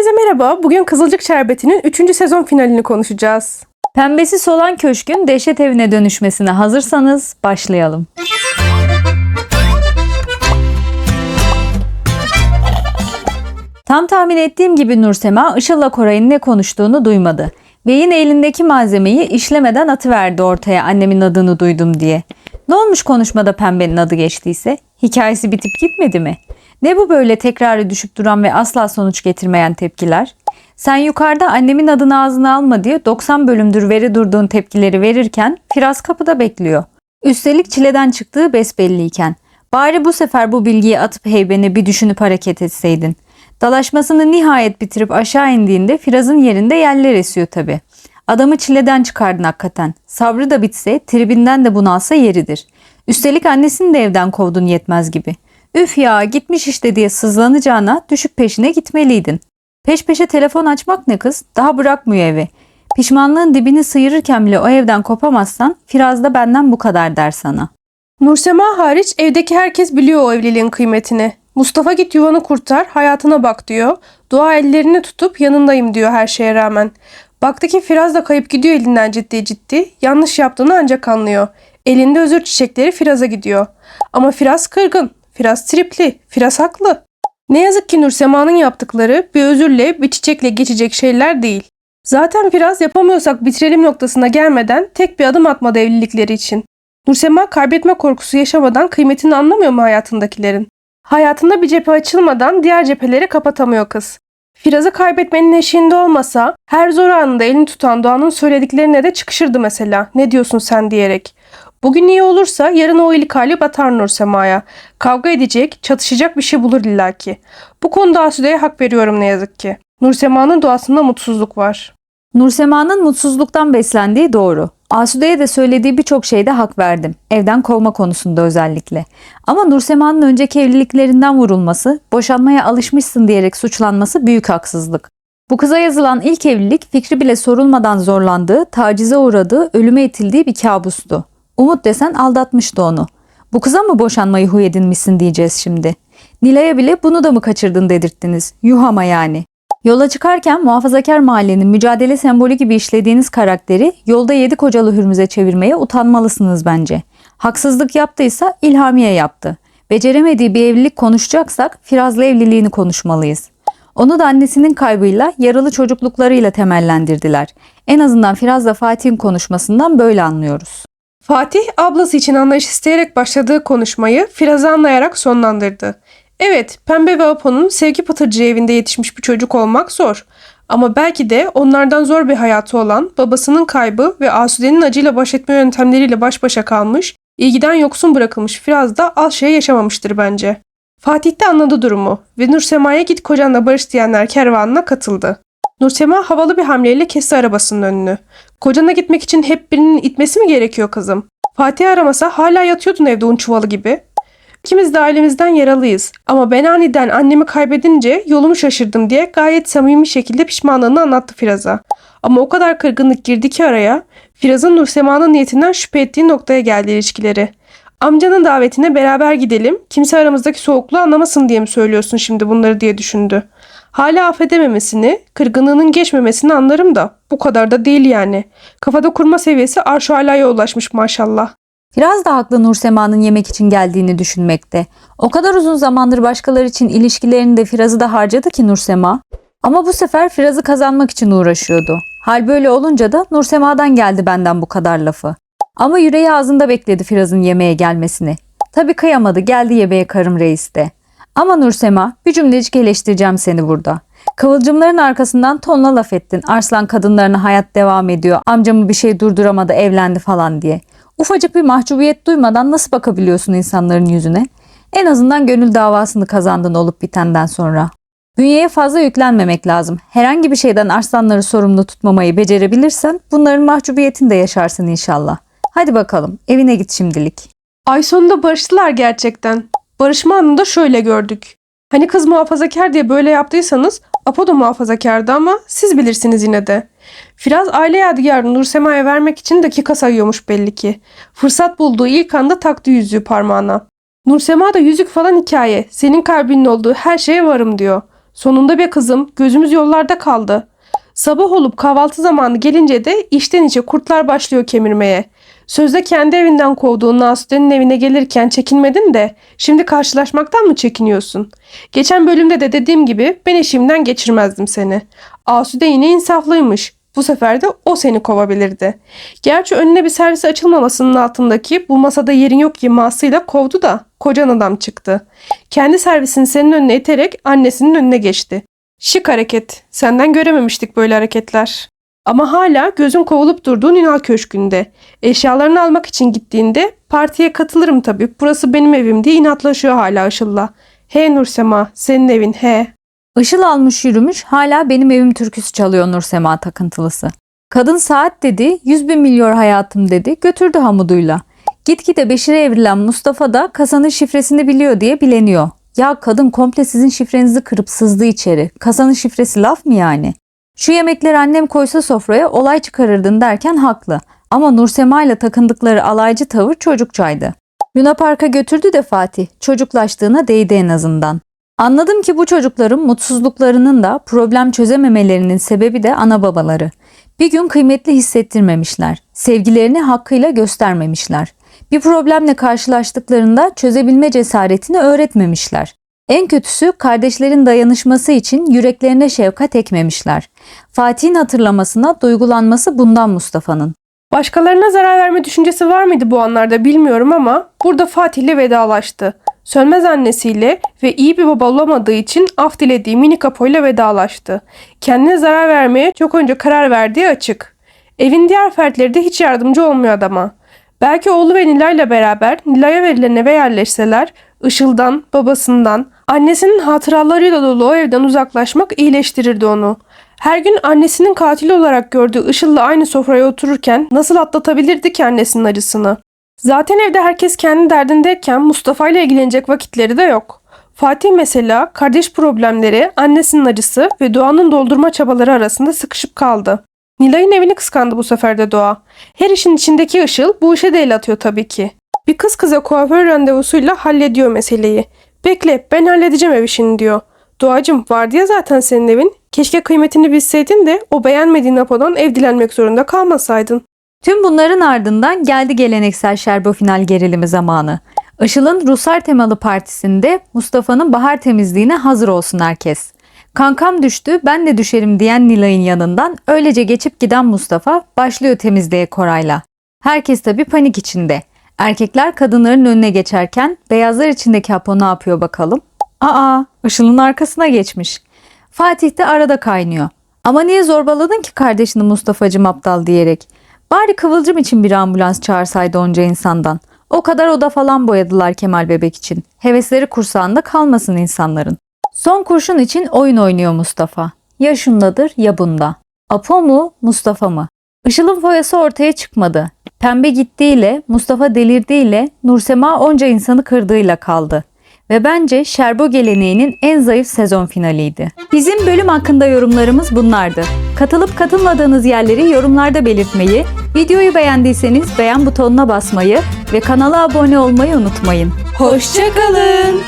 Herkese merhaba. Bugün Kızılcık Şerbeti'nin 3. sezon finalini konuşacağız. Pembesi solan köşkün dehşet evine dönüşmesine hazırsanız başlayalım. Tam tahmin ettiğim gibi Nursema Işıl'la Koray'ın ne konuştuğunu duymadı. Ve yine elindeki malzemeyi işlemeden atıverdi ortaya annemin adını duydum diye. Ne olmuş konuşmada pembenin adı geçtiyse? Hikayesi bitip gitmedi mi? Ne bu böyle tekrarı düşüp duran ve asla sonuç getirmeyen tepkiler? Sen yukarıda annemin adını ağzına alma diye 90 bölümdür veri durduğun tepkileri verirken Firaz kapıda bekliyor. Üstelik çileden çıktığı besbelliyken. Bari bu sefer bu bilgiyi atıp heybeni bir düşünüp hareket etseydin. Dalaşmasını nihayet bitirip aşağı indiğinde Firaz'ın yerinde yerler esiyor tabi. Adamı çileden çıkardın hakikaten. Sabrı da bitse, tribinden de bunalsa yeridir. Üstelik annesini de evden kovdun yetmez gibi. Üf ya gitmiş işte diye sızlanacağına düşüp peşine gitmeliydin. Peş peşe telefon açmak ne kız? Daha bırakmıyor evi. Pişmanlığın dibini sıyırırken bile o evden kopamazsan Firaz da benden bu kadar der sana. Nursema hariç evdeki herkes biliyor o evliliğin kıymetini. Mustafa git yuvanı kurtar, hayatına bak diyor. Dua ellerini tutup yanındayım diyor her şeye rağmen. Baktı ki Firaz da kayıp gidiyor elinden ciddi ciddi. Yanlış yaptığını ancak anlıyor. Elinde özür çiçekleri Firaz'a gidiyor. Ama Firaz kırgın. Firaz tripli. Firaz haklı. Ne yazık ki Nursema'nın yaptıkları bir özürle bir çiçekle geçecek şeyler değil. Zaten Firaz yapamıyorsak bitirelim noktasına gelmeden tek bir adım atmadı evlilikleri için. Nursema kaybetme korkusu yaşamadan kıymetini anlamıyor mu hayatındakilerin? Hayatında bir cephe açılmadan diğer cepheleri kapatamıyor kız. Firaz'ı kaybetmenin eşiğinde olmasa her zor anında elini tutan Doğan'ın söylediklerine de çıkışırdı mesela. Ne diyorsun sen diyerek. Bugün iyi olursa yarın o iyilik hali batar Nursema'ya. Kavga edecek, çatışacak bir şey bulur illaki. Bu konuda Asude'ye hak veriyorum ne yazık ki. Nursema'nın doğasında mutsuzluk var. Nursema'nın mutsuzluktan beslendiği doğru. Asude'ye de söylediği birçok şeyde hak verdim. Evden kovma konusunda özellikle. Ama Nursema'nın önceki evliliklerinden vurulması, boşanmaya alışmışsın diyerek suçlanması büyük haksızlık. Bu kıza yazılan ilk evlilik fikri bile sorulmadan zorlandığı, tacize uğradığı, ölüme itildiği bir kabustu. Umut desen aldatmıştı onu. Bu kıza mı boşanmayı huy edinmişsin diyeceğiz şimdi. Nilay'a bile bunu da mı kaçırdın dedirttiniz. Yuh ama yani. Yola çıkarken muhafazakar mahallenin mücadele sembolü gibi işlediğiniz karakteri yolda yedi kocalı hürmüze çevirmeye utanmalısınız bence. Haksızlık yaptıysa İlhamiye yaptı. Beceremediği bir evlilik konuşacaksak Firaz'la evliliğini konuşmalıyız. Onu da annesinin kaybıyla, yaralı çocukluklarıyla temellendirdiler. En azından Firaz'la Fatih'in konuşmasından böyle anlıyoruz. Fatih ablası için anlayış isteyerek başladığı konuşmayı Firaz'ı anlayarak sonlandırdı. Evet, Pembe ve Apo'nun sevgi pıtırcığı evinde yetişmiş bir çocuk olmak zor. Ama belki de onlardan zor bir hayatı olan, babasının kaybı ve Asude'nin acıyla baş etme yöntemleriyle baş başa kalmış, ilgiden yoksun bırakılmış Firaz da az şey yaşamamıştır bence. Fatih de anladı durumu ve Nursema'ya git kocanla barış diyenler kervanına katıldı. Nursema havalı bir hamleyle kesti arabasının önünü. Kocana gitmek için hep birinin itmesi mi gerekiyor kızım? Fatih aramasa hala yatıyordun evde un çuvalı gibi. İkimiz de ailemizden yaralıyız. Ama ben aniden annemi kaybedince yolumu şaşırdım diye gayet samimi şekilde pişmanlığını anlattı Firaz'a. Ama o kadar kırgınlık girdi ki araya, Firaz'ın Nursema'nın niyetinden şüphe ettiği noktaya geldi ilişkileri. Amcanın davetine beraber gidelim, kimse aramızdaki soğukluğu anlamasın diye mi söylüyorsun şimdi bunları diye düşündü. Hala affedememesini, kırgınlığının geçmemesini anlarım da bu kadar da değil yani. Kafada kurma seviyesi arş alaya ulaşmış maşallah. Firaz da haklı Nursema'nın yemek için geldiğini düşünmekte. O kadar uzun zamandır başkaları için ilişkilerini de Firaz'ı da harcadı ki Nursema. Ama bu sefer Firaz'ı kazanmak için uğraşıyordu. Hal böyle olunca da Nursema'dan geldi benden bu kadar lafı. Ama yüreği ağzında bekledi Firaz'ın yemeğe gelmesini. Tabii kıyamadı geldi yemeğe karım reis de. Ama Nursema bir cümlecik eleştireceğim seni burada. Kıvılcımların arkasından tonla laf ettin. Arslan kadınlarına hayat devam ediyor. Amcamı bir şey durduramadı evlendi falan diye. Ufacık bir mahcubiyet duymadan nasıl bakabiliyorsun insanların yüzüne? En azından gönül davasını kazandın olup bitenden sonra. Bünyeye fazla yüklenmemek lazım. Herhangi bir şeyden arslanları sorumlu tutmamayı becerebilirsen bunların mahcubiyetini de yaşarsın inşallah. Hadi bakalım evine git şimdilik. Ay sonunda barıştılar gerçekten. Barışma anını da şöyle gördük. Hani kız muhafazakar diye böyle yaptıysanız Apo da muhafazakardı ama siz bilirsiniz yine de. Firaz aile yadigarını Nursema'ya vermek için dakika sayıyormuş belli ki. Fırsat bulduğu ilk anda taktı yüzüğü parmağına. Nursema da yüzük falan hikaye. Senin kalbinin olduğu her şeye varım diyor. Sonunda be kızım gözümüz yollarda kaldı. Sabah olup kahvaltı zamanı gelince de içten içe kurtlar başlıyor kemirmeye. Sözde kendi evinden kovduğun Nasude'nin evine gelirken çekinmedin de şimdi karşılaşmaktan mı çekiniyorsun? Geçen bölümde de dediğim gibi ben eşimden geçirmezdim seni. Asude yine insaflıymış. Bu sefer de o seni kovabilirdi. Gerçi önüne bir servis açılmamasının altındaki bu masada yerin yok imasıyla kovdu da kocan adam çıktı. Kendi servisini senin önüne iterek annesinin önüne geçti. Şık hareket. Senden görememiştik böyle hareketler. Ama hala gözün kovulup durduğun Ünal Köşkü'nde. Eşyalarını almak için gittiğinde partiye katılırım tabii. Burası benim evim diye inatlaşıyor hala Işıl'la. He Nursema senin evin he. Işıl almış yürümüş hala benim evim türküsü çalıyor Nursema takıntılısı. Kadın saat dedi, yüz bin milyon hayatım dedi, götürdü hamuduyla. Gitgide Beşir'e evrilen Mustafa da kasanın şifresini biliyor diye bileniyor. Ya kadın komple sizin şifrenizi kırıp sızdı içeri. Kasanın şifresi laf mı yani? Şu yemekleri annem koysa sofraya olay çıkarırdın derken haklı. Ama Nursema ile takındıkları alaycı tavır çocukçaydı. Luna Park'a götürdü de Fatih. Çocuklaştığına değdi en azından. Anladım ki bu çocukların mutsuzluklarının da problem çözememelerinin sebebi de ana babaları. Bir gün kıymetli hissettirmemişler. Sevgilerini hakkıyla göstermemişler. Bir problemle karşılaştıklarında çözebilme cesaretini öğretmemişler. En kötüsü kardeşlerin dayanışması için yüreklerine şefkat ekmemişler. Fatih'in hatırlamasına duygulanması bundan Mustafa'nın. Başkalarına zarar verme düşüncesi var mıydı bu anlarda bilmiyorum ama burada Fatih'le vedalaştı. Sönmez annesiyle ve iyi bir baba olamadığı için af dilediği minik Apo'yla vedalaştı. Kendine zarar vermeye çok önce karar verdiği açık. Evin diğer fertleri de hiç yardımcı olmuyor adama. Belki oğlu ve Nilay'la beraber Nilay'a verilen eve yerleşseler Işıl'dan, babasından, annesinin hatıralarıyla dolu o evden uzaklaşmak iyileştirirdi onu. Her gün annesinin katili olarak gördüğü Işıl'la aynı sofraya otururken nasıl atlatabilirdi ki annesinin acısını? Zaten evde herkes kendi derdindeyken Mustafa ile ilgilenecek vakitleri de yok. Fatih mesela kardeş problemleri, annesinin acısı ve Doğan'ın doldurma çabaları arasında sıkışıp kaldı. Nilay'ın evini kıskandı bu sefer de Doğa. Her işin içindeki Işıl bu işe de el atıyor tabii ki. Bir kız kıza kuaför randevusuyla hallediyor meseleyi. Bekle ben halledeceğim ev işini diyor. Doğacım vardı ya zaten senin evin. Keşke kıymetini bilseydin de o beğenmediğin Apo'dan ev dilenmek zorunda kalmasaydın. Tüm bunların ardından geldi geleneksel şerbo final gerilimi zamanı. Işıl'ın Ruslar temalı partisinde Mustafa'nın bahar temizliğine hazır olsun herkes. Kankam düştü ben de düşerim diyen Nilay'ın yanından öylece geçip giden Mustafa başlıyor temizliğe Koray'la. Herkes tabi panik içinde. Erkekler kadınların önüne geçerken beyazlar içindeki Apo ne yapıyor bakalım? Aa Işıl'ın arkasına geçmiş. Fatih de arada kaynıyor. Ama niye zorbaladın ki kardeşini Mustafa'cım aptal diyerek? Bari Kıvılcım için bir ambulans çağırsaydı onca insandan. O kadar oda falan boyadılar Kemal Bebek için. Hevesleri kursağında kalmasın insanların. Son kurşun için oyun oynuyor Mustafa. Ya şundadır ya bunda. Apo mu Mustafa mı? Işıl'ın foyası ortaya çıkmadı. Pembe gittiğiyle, Mustafa delirdiğiyle, Nursema onca insanı kırdığıyla kaldı. Ve bence Şerbo geleneğinin en zayıf sezon finaliydi. Bizim bölüm hakkında yorumlarımız bunlardı. Katılıp katılmadığınız yerleri yorumlarda belirtmeyi, videoyu beğendiyseniz beğen butonuna basmayı ve kanala abone olmayı unutmayın. Hoşçakalın.